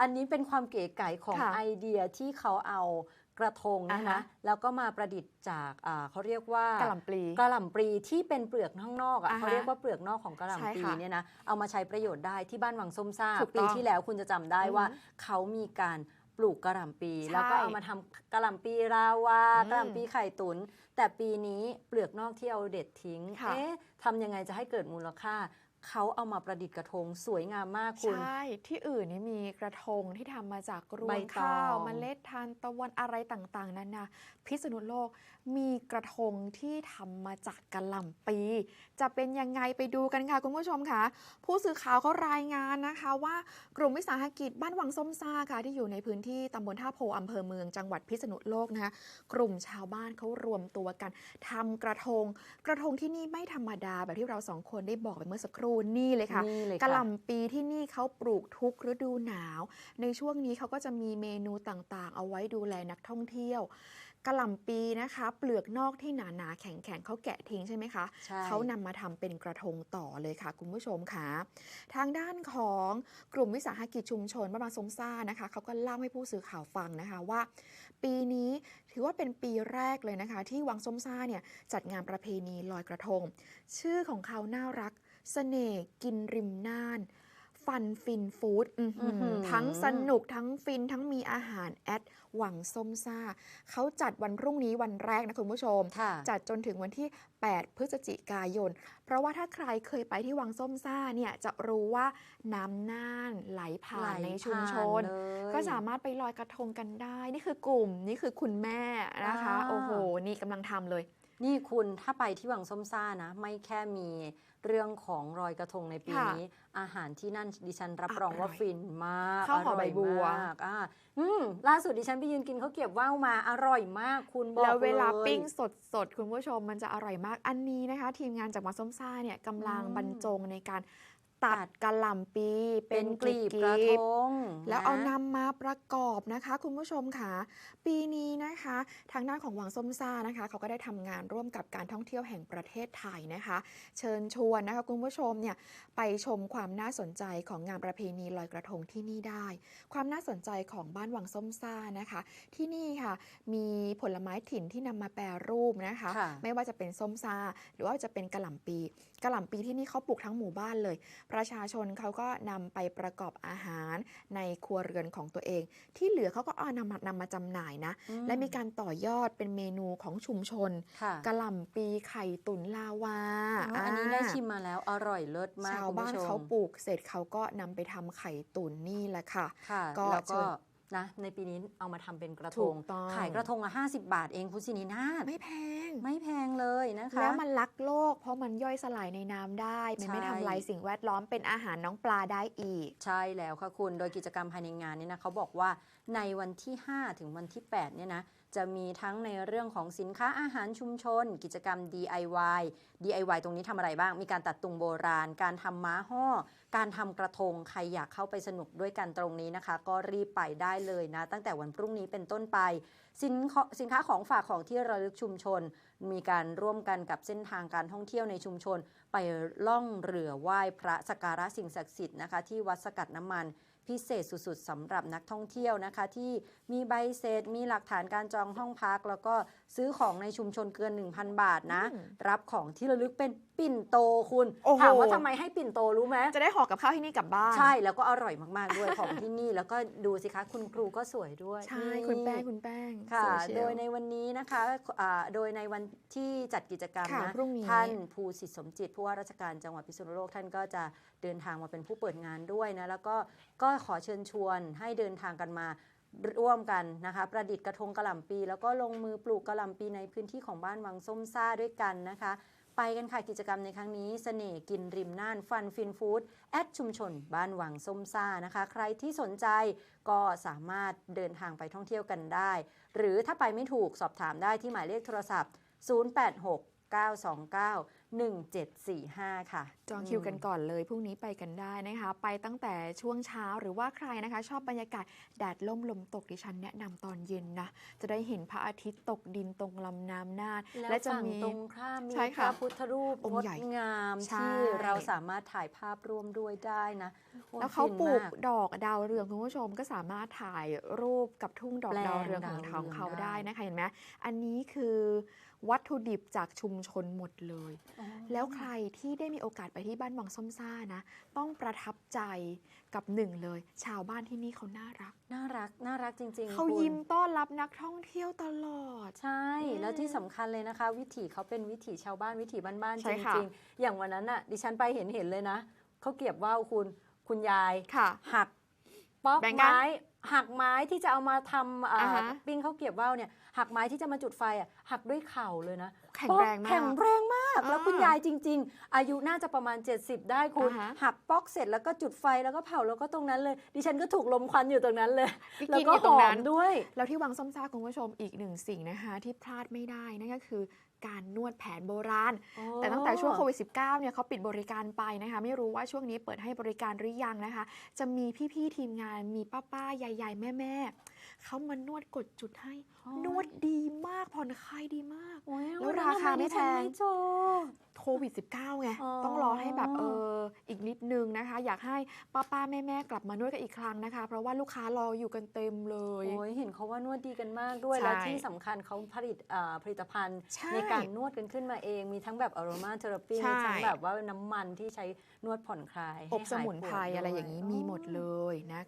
อันนี้เป็นความเก๋ไก๋ของค่ะไอเดียที่เขาเอากระทงเนยอ่านะฮะแล้วก็มาประดิษฐ์จากอ่าเขาเรียกว่ากะหล่ำปลี กระหล่ำปลีที่เป็นเปลือกข้างนอกอะอ่าฮะเขาเรียกว่าเปลือกนอกของกระหล่ำปลีใช่ค่ะเนี่ยนะเอามาใช้ประโยชน์ได้ที่บ้านวังส้มซ่าถูกต้องปีที่แล้วคุณจะจำได้ว่า อือฮึเขามีการปลูกกระหล่ำปลีใช่แล้วก็เอามาทำกระหล่ำปลีราวาอืมกระหล่ำปลีไข่ตุน แต่ปีนี้เปลือกนอกที่เอาเด็ดทิ้งค่ะ เอ๊ะทำยังไงจะให้เกิดมูลค่า เขาเอามาประดิษฐ์กระทงสวยงามมากคุณ ใช่ ที่อื่นนี่มีกระทงที่ทำมาจากรวใบงตองข้าวเมล็ดทานตะวันอะไรต่างๆนานาพิษณุโลกมีกระทงที่ทำมาจากกะหล่ำปี จะเป็นยังไงไปดูกันค่ะ คุณผู้ชมค่ะ ผู้สื่อข่าวเขารายงานนะคะ ว่ากลุ่มวิสาหกิจบ้านวังส้มซ่าค่ะ ที่อยู่ในพื้นที่ตำบลท่าโพอำเภอเมืองจังหวัดพิษณุโลกนะคะกลุ่มชาวบ้านเขารวมตัวกันทำกระทง กระทงที่นี่ไม่ธรรมดาแบบที่เราสองคนได้บอกไปเมื่อสักครู่นี่เลยค่ะนี่เลยกะค่ะหล่ำปีที่นี่เขาปลูกทุกฤดูหนาว ในช่วงนี้เขาก็จะมีเมนูต่างๆ เอาไว้ดูแลนักท่องเที่ยว กะหล่ำปีนะคะ เปลือกนอกที่หนาๆแข็งๆเขาแกะทิ้งใช่ไหมคะใช่เขานำมาทำเป็นกระทงต่อเลยค่ะ คุณผู้ชมค่ะ ทางด้านของกลุ่มวิสาหกิจชุมชนบ้านบางสมซ่านะคะเขาก็เล่าให้ผู้สื่อข่าวฟังนะคะว่า ปีนี้ถือว่าเป็นปีแรกเลยนะคะ ที่วังส้มซ่าเนี่ยจัดงานประเพณีลอยกระทง ชื่อของเขาน่ารักเสน่ห์กินริมน่าน ฟันฟินฟู้ดอื้อหืออื้อหือทั้งสนุกทั้งฟินทั้งมีอาหารแอดหวังส้มซ่า เขาจัดวันพรุ่งนี้วันแรกนะคุณผู้ชมค่ะจัดจนถึงวันที่ 8 พฤศจิกายน เพราะว่าถ้าใครเคยไปที่วังส้มซ่าเนี่ยจะรู้ว่าน้ำน่านไหลผ่านในชุมชนไหลผ่านเลยก็สามารถไปลอยกระทงกันได้ นี่คือกลุ่มนี่คือคุณแม่นะคะอ่าโอ้โห นี่กำลังทำเลย นี่คุณถ้าไปที่วังส้มซ่านะ ไม่แค่มีเรื่องของรอยกระทงในปีค่ะนี้ อาหารที่นั่นดิฉันรับอรองว่าร่อยฟินมากข้าวห่อใบบัวร่อยมากอ่าอืมล่าสุดดิฉันไปยืนกินข้าวเกรียบว่าวมาอร่อยมากคุณบอกแล้วเวลายปิ้งสดสดๆคุณผู้ชมมันจะอร่อยมากอันนี้นะคะ ทีมงานจากวังส้มซ่าเนี่ยกำลังอืมบรรจงในการ ตัดกะหล่ำปีเป็นกลีบกระลีทบงแล้วนะเอานำมาประกอบนะคะ คุณผู้ชมค่ะ ปีนี้นะคะ ทางด้านของวังส้มซ่านะคะ เขาก็ได้ทำงานร่วมกับการท่องเที่ยวแห่งประเทศไทยนะคะ เชิญชวนนะคะ คุณผู้ชมเนี่ยไปชมความน่าสนใจของงานประเพณีลอยกระทงที่นี่ได้ ความน่าสนใจของบ้านวังส้มซ่านะคะ ที่นี่ค่ะ มีผลไม้ถิ่นที่นำมาแปรรูปนะคะค่ะไม่ว่าจะเป็นส้มซ่า หรือว่าจะเป็นกะหล่ำปีกะหล่ำปีที่นี่เขาปลูกทั้งหมู่บ้านเลยประชาชนเขาก็นำไปประกอบอาหารในครัวเรือนของตัวเอง ที่เหลือเขาก็เอานำมานำมาจำหน่ายนะอืและมีการต่อยอดเป็นเมนูของชุมชนค่ะกะหล่ำปีไข่ตุ๋นลาวาอ๋ออันนี้ได้ชิมมาแล้วอร่อยเลิศมากชาวคุณบ้านผู้ชเขามปลูกเสร็จเขาก็นำไปทำไข่ตุ๋นนี่แหละค่ะค่ะก็แล้วเชิก็ญ นะในปีนี้เอามาทำเป็นกระทถูงกต้องขายกระทงละ50 บาทเองคุณสินีนาถไม่แพง ไม่แพงเลยนะคะ แล้วมันรักโลก เพราะมันย่อยสลายในน้ำได้ มันไม่ใช่ทำลายสิ่งแวดล้อมเป็นอาหารน้องปลาได้อีก ใช่แล้วค่ะคุณ โดยกิจกรรมภายในงานนี้นะเขาบอกว่าในวันที่ 5 ถึงวันที่ 8 เนี่ยนะจะมีทั้งในเรื่องของสินค้าอาหารชุมชน กิจกรรม DIY DIY ตรงนี้ทำอะไรบ้าง มีการตัดตุงโบราณ การทำม้าห่อ การทำกระทง ใครอยากเข้าไปสนุกด้วยกันตรงนี้นะคะ ก็รีบไปได้เลยนะ ตั้งแต่วันพรุ่งนี้เป็นต้นไป สินค้าสินค้าของฝากของที่ระลึกชุมชน มีการร่วมกันกับเส้นทางการท่องเที่ยวในชุมชน ไปล่องเรือไหว้พระสักการะสิ่งศักดิ์สิทธิ์นะคะที่วัดสกัดน้ำมัน พิเศษสุดๆสำหรับนักท่องเที่ยวนะคะ ที่มีใบเสร็จมีหลักฐานการจองห้องพัก แล้วก็ซื้อของในชุมชนเกิน 1,000 บาทนะอืมรับของที่ระลึกเป็นปิ่นโตคุณโอ้โหถามว่าทำไมให้ปิ่นโตรู้ไหมจะได้ห่อกับข้าวที่นี่กลับบ้าน ใช่แล้วก็อร่อยมากๆด้วยของที่นี่ แล้วก็ดูสิคะคุณครูก็สวยด้วยใช่นี่คุณแป้งคุณแป้งค่ะสวเชีโดวยในวันนี้นะคะอ่าโดยในวันที่จัดกิจกรรมค่ะนะพรุ่งนี้ท่านภูสิทธิสมจิตผู้ว่าราชการจังหวัดพิษณุโลกท่านก็จะเดินทางมาเป็นผู้เปิดงานด้วยนะแล้วก็ก็ขอเชิญชวนให้เดินทางกันมาร่วมกันนะคะ ประดิษฐ์กระทงกระหล่ำปี แล้วก็ลงมือปลูกกระหล่ำปีในพื้นที่ของบ้านวังส้มซ่าด้วยกันนะคะ ไปกันค่ะกิจกรรมในครั้งนี้เสน่ห์กินริมน่านฟันฟินฟู้ดแอดชุมชน บ้านวังส้มซ่านะคะ ใครที่สนใจก็สามารถเดินทางไปท่องเที่ยวกันได้ หรือถ้าไปไม่ถูกสอบถามได้ที่หมายเลขโทรศัพท์ 086 929 1745 ค่ะ จองคิวกันก่อนเลยพรุ่งนี้ไปกันได้นะคะ ไปตั้งแต่ช่วงเช้าหรือว่าใครนะคะ ชอบบรรยากาศแดดล่มลมตกดิฉันแนะนำตอนเย็นนะ จะได้เห็นพระอาทิตย์ตกดินตรงลำน้ำน่านและจะจะมีมีตรงข้ามมีใช่พค่ะระพุทธรูปองค์งดใหญ่งามใช่ที่เราสามารถถ่ายภาพร่วมด้วยได้นะโอ้ยแล้วเขาฟินปลูกมากดอกดาวเรืองคุณผู้ชมก็สามารถถ่ายรูปกับทุ่งดอกแปลงดาวเรืองของดาวทางเรืองเขาได้ได้นะคะเห็นไหมอันนี้คือวัตถุดิบจากชุมชนหมดเลยอ๋อแล้วใครที่ได้มีโอกาสไปที่บ้านวังส้มซ่านะ ต้องประทับใจกับหนึ่งเลย ชาวบ้านที่นี่เขาน่ารัก น่ารัก น่ารักจริงๆเขาคุณยิ้มต้อนรับนักท่องเที่ยวตลอด ใช่อืมแล้วที่สำคัญเลยนะคะ วิถีเขาเป็นวิถีชาวบ้านวิถีบ้านๆใช่จค่ะริงๆ อย่างวันนั้นน่ะดิฉันไปเห็นเห็นเลยนะเขาเก็บว่าวคุณคุณยายค่ะหักป๊อกแบ่งกันไม้หักไม้ที่จะเอามาทำอ่าอ่าฮะปิ้งข้าวเกรียบว่าวเนี่ยหักไม้ที่จะมาจุดไฟอะหักด้วยเข่าเลยนะแข็งแรงมาแข็งกแรงมากอ่า แล้วคุณยายจริง ๆ อายุน่าจะประมาณ 70 ได้คุณ อ่าฮะ หักป๊อกเสร็จแล้วก็จุดไฟแล้วก็เผาแล้วก็ตรงนั้นเลย ดิฉันก็ถูกลมควันอยู่ตรงนั้นเลย พี่แล้วกินก็อยู่หตรงอนั้มน ด้วย แล้วที่วังส้มซ่าคุณผู้ชมอีกหนึ่งสิ่งนะคะ ที่พลาดไม่ได้นั่นก็คือการนวดแผนโบราณ แต่ตั้งแต่ช่วงโควิด -19 เนี่ยเขาปิดบริการไปนะคะ ไม่รู้ว่าช่วงนี้เปิดให้บริการหรือยังนะคะ จะมีพี่ ๆ ทีมงานมีป้า ๆ ยาย ๆ แม่ ๆ เขามานวดกดจุดให้อ๋อนวดดีมากผ่อนคลายดีมากโอ้ยแล้วราคาไม่แพงดิฉันไม่เจอโควิด -19 ไงอ๋อต้องรอให้แบบเอออีกนิดนึงนะคะ อยากให้ป้าป้าๆแม่แม่ๆกลับมานวดกันอีกครั้งนะคะ เพราะว่าลูกค้ารออยู่กันเต็มเลยโอ้ยเห็นเขาว่านวดดีกันมากด้วยใช่และที่สำคัญเขาผลิตอ่าผลิตภัณฑ์ใช่ในการนวดกันขึ้นมาเอง มีทั้งแบบอ r o มาเทอราปีใช่มีทั้งแบบว่าน้ำมันที่ใช้นวดผ่อนคลายให้อบสมุนไพรหายปวดอะไรด้วอย่างนี้มีหมดเลยนะคะ